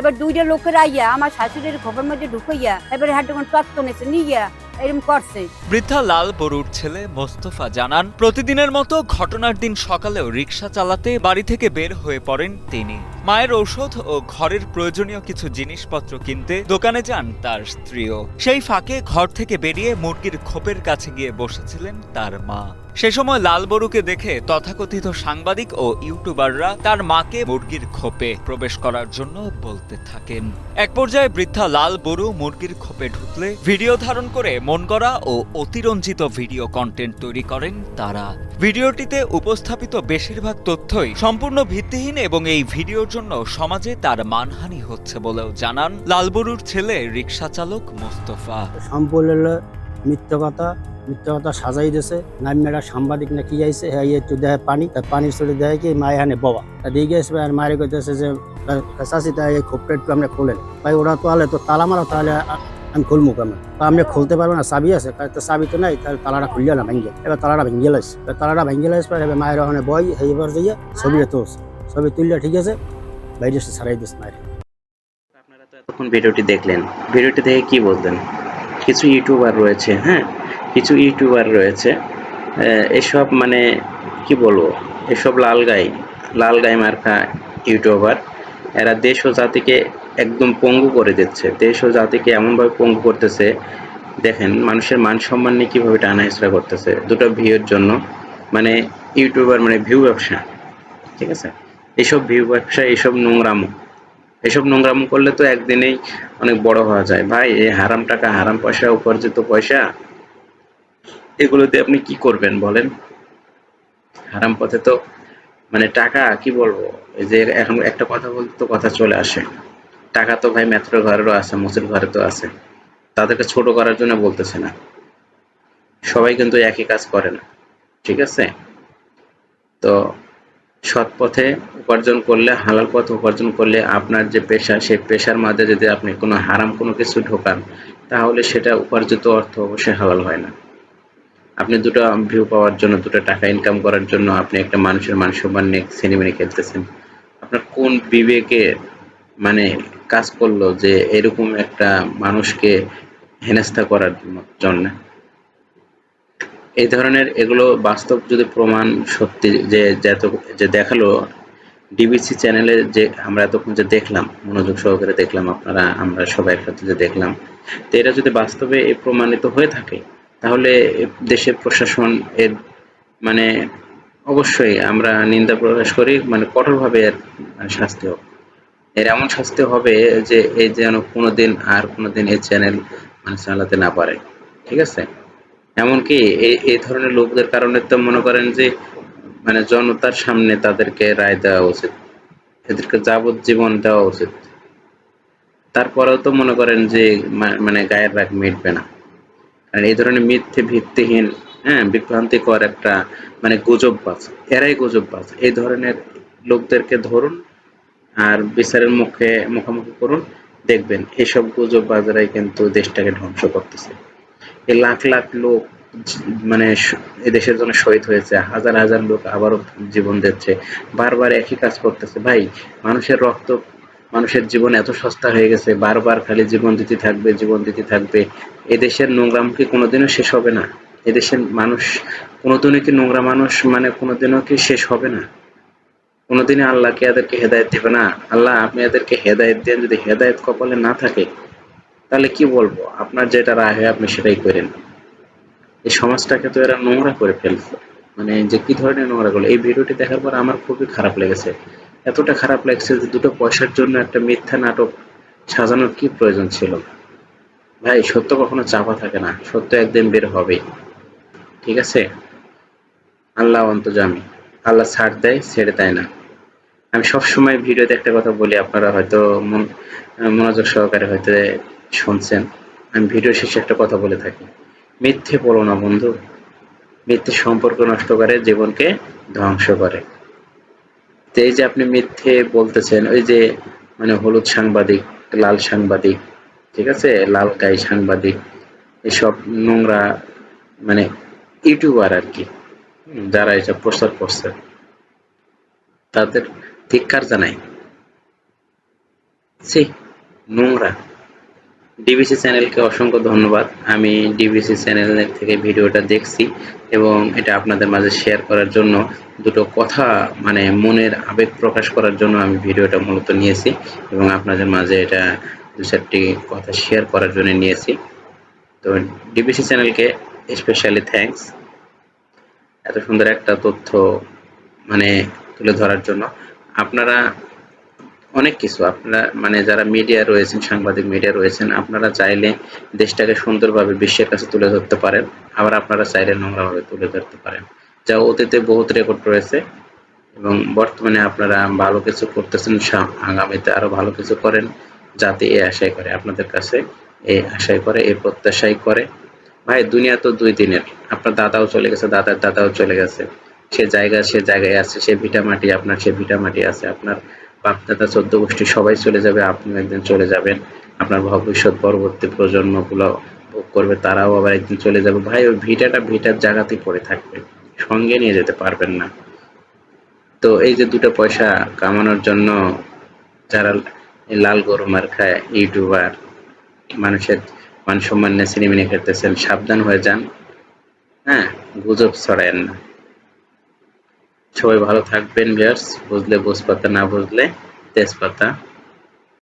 এবার দুইটা লোকের আইয়া, আমার শাশুড়ির খোপের মধ্যে ঢুকাইয়া, এবারে হাতে কোন তত্ত্ব নেছে নিয়ে বৃদ্ধা লাল বরুর ছেলে মোস্তফা জানান, প্রতিদিনের মতো ঘটনার দিন সকালেও রিক্সা চালাতে বাড়ি থেকে বের হয়ে পড়েন তিনি। মায়ের ঔষধ ও ঘরের প্রয়োজনীয় কিছু জিনিসপত্র কিনতে দোকানে যান তার স্ত্রীও। সেই ফাঁকে ঘর থেকে বেরিয়ে মুরগির খোপের কাছে গিয়ে বসেছিলেন তার মা। সে সময় লাল বরুকে দেখে তথাকথিত সাংবাদিক ও ইউটিউবাররা তার মাকে মুরগির খোপে প্রবেশ করার জন্য বলতে থাকেন। এক পর্যায়ে বৃদ্ধা লাল বরু মুরগির খোপে ঢুকলে ভিডিও ধারণ করে মন করা ও অতিরঞ্জিত ভিডিও কন্টেন্ট তৈরি করেন তারা। ভিডিওটিতে উপস্থাপিত বেশিরভাগ তথ্যই সম্পূর্ণ ভিত্তিহীন এবং এই ভিডিওর জন্য সমাজে তার মানহানি হচ্ছে বলেও জানান লালবরুর ছেলে রিক্সা চালক মোস্তফা মিথ্যা কথা মিথ্যা কথা সাজাই দিয়েছে নামিয়ারা সাংবাদিক না কি যাইছে হ্যাঁ একটু দেয় পানি তার পানি চলে দেয় কি মায় হানে বাবা তা দিয়ে গেছে আর মায়ের কইতেছে যে চাষি তাই এই খোপটা একটু আমরা খোলেন ভাই, ওরা তো আলে তো তালা মারা, তাহলে আমি খুলবো কেমন? তা আপনি খুলতে পারব না, চাবি আছে। তো চাবি তো নাই, তাহলে তালাটা খুললে না ভেঙে। এবার তালাটা ভেঙে লাইছে এবার তালাটা ভেঙে লাইছে এবার মায়ের ওখানে বই এইবার যাইয়ে ছবিটা তুলছে। ছবি তুললে ঠিক আছে, বাইরে এসে ছাড়াই দিস মায়ের। আপনারা তো এতক্ষণ ভিডিওটি দেখলেন। ভিডিওটি দেখে কি বলতেন? কিছু ইউটিউবার রয়েছে হ্যাঁ? কিছু ইউটিউবার রয়েছে। এসব মানে কি বলব? এসব লাল গাই লাল গাই মার্কা ইউটিউবার। এরা দেশ ও জাতিকে একদম পঙ্গু করে দিচ্ছে। দেশ ও জাতিকে এমনভাবে পঙ্গু করতেছে, দেখেন, মানুষের মান সম্মান নিয়ে কীভাবে টানা করতেছে, দুটো ভিউর জন্য। মানে ইউটিউবার মানে ভিউ ব্যবসা, ঠিক আছে? এসব ভিউ ব্যবসা এইসব নোংরামো। এসব নোংরামো করলে তো একদিনেই অনেক বড় হওয়া যায়। ভাই, এই হারাম টাকা, হারাম পয়সা, উপার্জিত পয়সা, এগুলো দিয়ে আপনি কি করবেন বলেন? হারাম পথে তো মানে টাকা, কি বলব? এই যে এখন একটা কথা বলতে তো কথা চলে আসে। টাকা তো ভাই মেত্র ঘরেরও আছে মুসির ঘরে তো আছে। তাদেরকে ছোট করার জন্য বলতেছে না। সবাই কিন্তু একই কাজ করে না। ঠিক আছে? তো সৎ পথে উপার্জন করলে, হালাল পথ উপার্জন করলে আপনার যে পেশা, সেই পেশার মাঝে যদি আপনি কোনো হারাম কোনো কিছু ঢোকান, তাহলে সেটা উপার্জিত অর্থ অবশ্যই হালাল হয় না। আপনি দুটো ভিউ পাওয়ার জন্য, দুটো টাকা ইনকাম করার জন্য আপনি একটা মানুষের মান সম্মান নিয়ে সিনেমিনি খেলতেছেন। আপনার কোন বিবেকে মানে কাজ করল যে এরকম একটা মানুষকে হেনস্থা করার জন্য? এই ধরনের এগুলো বাস্তব যদি প্রমাণ সত্যি যে যত যে দেখাল ডিবিসি চ্যানেলে যে আমরা এতক্ষণ যে দেখলাম, মনোযোগ সহকারে দেখলাম আপনারা, আমরা সবাই একসাথে যে দেখলাম, তো এটা যদি বাস্তবে এ প্রমাণিত হয়ে থাকে, তাহলে দেশের প্রশাসন এর মানে অবশ্যই আমরা নিন্দা প্রকাশ করি মানে কঠোরভাবে এর শাস্তি হোক। এর এমন শাস্তি হবে যে এই যেন কোনোদিন আর কোনোদিন এই চ্যানেল মানে চালাতে না পারে। ঠিক আছে? এমনকি এই ধরনের লোকদের কারণে তো মনে করেন যে মানে জনতার সামনে তাদেরকে রায় দেওয়া উচিত। এদেরকে যাবজ্জীবন দেওয়া উচিত। তারপরেও তো মনে করেন যে মানে গায়ের রাগ মিটবে না। কারণ এই ধরনের মিথ্যে, ভিত্তিহীন হ্যাঁ বিভ্রান্তিকর একটা মানে গুজববাজ, এরাই গুজববাজ। এই ধরনের লোকদেরকে ধরুন আর বিচারের মুখে, মুখোমুখি করুন, দেখবেন এইসব গুজববাজরাই কিন্তু দেশটাকে ধ্বংস করতেছে। লাখ লাখ লোক মানে শ- এই দেশের জন্য শহীদ হয়েছে, হাজার হাজার লোক আবারও জীবন দিচ্ছে, বারবার একই কাজ করতেছে। ভাই, মানুষের রক্ত, মানুষের জীবন এত সস্তা হয়ে গেছে, বারবার খালি জীবন দিতে থাকবে, জীবন দিতে থাকবে। এদেশের নোংরাম কি কোনোদিনও শেষ হবে না? এদেশের মানুষ, কোনোদিনও কি নোংরা মানুষ মানে কোনোদিনও কি শেষ হবে না? কোনোদিনই আল্লাহ কি এদেরকে হেদায়ত দেবে না। আল্লাহ আপনি এদেরকে হেদায়ত দেন, যদি হেদায়ত কপালে না থাকে তাহলে কি বলব? আপনার যেটা রায় হয়, আপনি সেটাই করেন। এই সমাজটাকে তো এরা নোংরা করে ফেলছে। মানে যে কি ধরনের নোংরা করল? এই ভিডিওটি দেখার পর আমার খুবই খারাপ লেগেছে। এতটা খারাপ লাগছে যে দুটো পয়সার জন্য একটা মিথ্যা নাটক সাজানোর কি প্রয়োজন ছিল? ভাই, সত্য কখনো চাপা থাকে না। সত্য একদিন বের হবেই। ঠিক আছে? আল্লাহ অন্তর্জামী আল্লাহ ছাড় দেয়, ছেড়ে দেয় না। আমি সবসময় ভিডিওতে একটা কথা বলি, আপনারা হয়তো মন মনোযোগ সহকারে হয়তো শুনছেন? আমি ভিডিও শেষে একটা কথা বলে থাকি। মিথ্যে বলো না বন্ধু। মিথ্যে সম্পর্ক নষ্ট করে, জীবনকে ধ্বংস করে। তো এই যে আপনি মিথ্যে বলতেছেন, ওই যে মানে হলুদ সাংবাদিক, লাল সাংবাদিক, ঠিক আছে? লাল গাই সাংবাদিক, এসব নোংরা মানে ইউটিউবার আর কি যারা এসব প্রচার করছে, তাদের ধিক্কার জানাই। সে নোংরা। ডিবিসি চ্যানেলকে অসংখ্য ধন্যবাদ। আমি ডিবিসি চ্যানেল থেকে ভিডিওটা দেখছি এবং এটা আপনাদের মাঝে শেয়ার করার জন্য, দুটো কথা মানে মনের আবেগ প্রকাশ করার জন্য আমি ভিডিওটা মূলত নিয়েছি এবং আপনাদের মাঝে এটা দু চারটি কথা শেয়ার করার জন্য নিয়েছি। তো ডিবিসি চ্যানেলকে স্পেশালি থ্যাঙ্কস এত সুন্দর একটা তথ্য মানে তুলে ধরার জন্য। আপনারা অনেক কিছু। আপনারা মানে যারা মিডিয়া রয়েছেন, সাংবাদিক মিডিয়া রয়েছেন, আপনারা চাইলে দেশটাকে সুন্দরভাবে বিশ্বের কাছে তুলে ধরতে পারেন। আবার আপনারা চাইলে নোংরাভাবে তুলে ধরতে পারেন। যা অতীতে বহুত রেকর্ড রয়েছে এবং বর্তমানে আপনারা ভালো কিছু করতেছেন আগামীতে আরও ভালো কিছু করেন যাতে এই আশাই করে, আপনাদের কাছে এই আশাই করে এই প্রত্যাশাই করে। ভাই, দুনিয়া তো দুই দিনের। আপনার দাদাও চলে গেছে, দাদার দাদাও চলে গেছে। সে জায়গা সে জায়গায় আছে, সে ভিটামাটি, আপনার সে ভিটামাটি আছে, আপনার বাপ দাদা চোদ্দ গোষ্ঠী সবাই চলে যাবে আপনিও একদিন চলে যাবেন। আপনার ভবিষ্যৎ পরবর্তী প্রজন্মগুলো ভোগ করবে, তারাও আবার একদিন চলে যাবে। ভাই, ওই ভিটাটা ভিটার জায়গাতেই পড়ে থাকবে, সঙ্গে নিয়ে যেতে পারবেন না। তো এই যে দুটো পয়সা কামানোর জন্য যারা লাল গরু মার খায়, ইউটিউবার, মানুষের মান সম্মান নিয়ে সিনেমিনে খেতেছেন সাবধান হয়ে যান। হ্যাঁ গুজব ছড়ায়েন না। সবাই ভালো থাকবেন বিয়ার্স বুঝলে বুঝপাতা না বুঝলে তেজপাতা।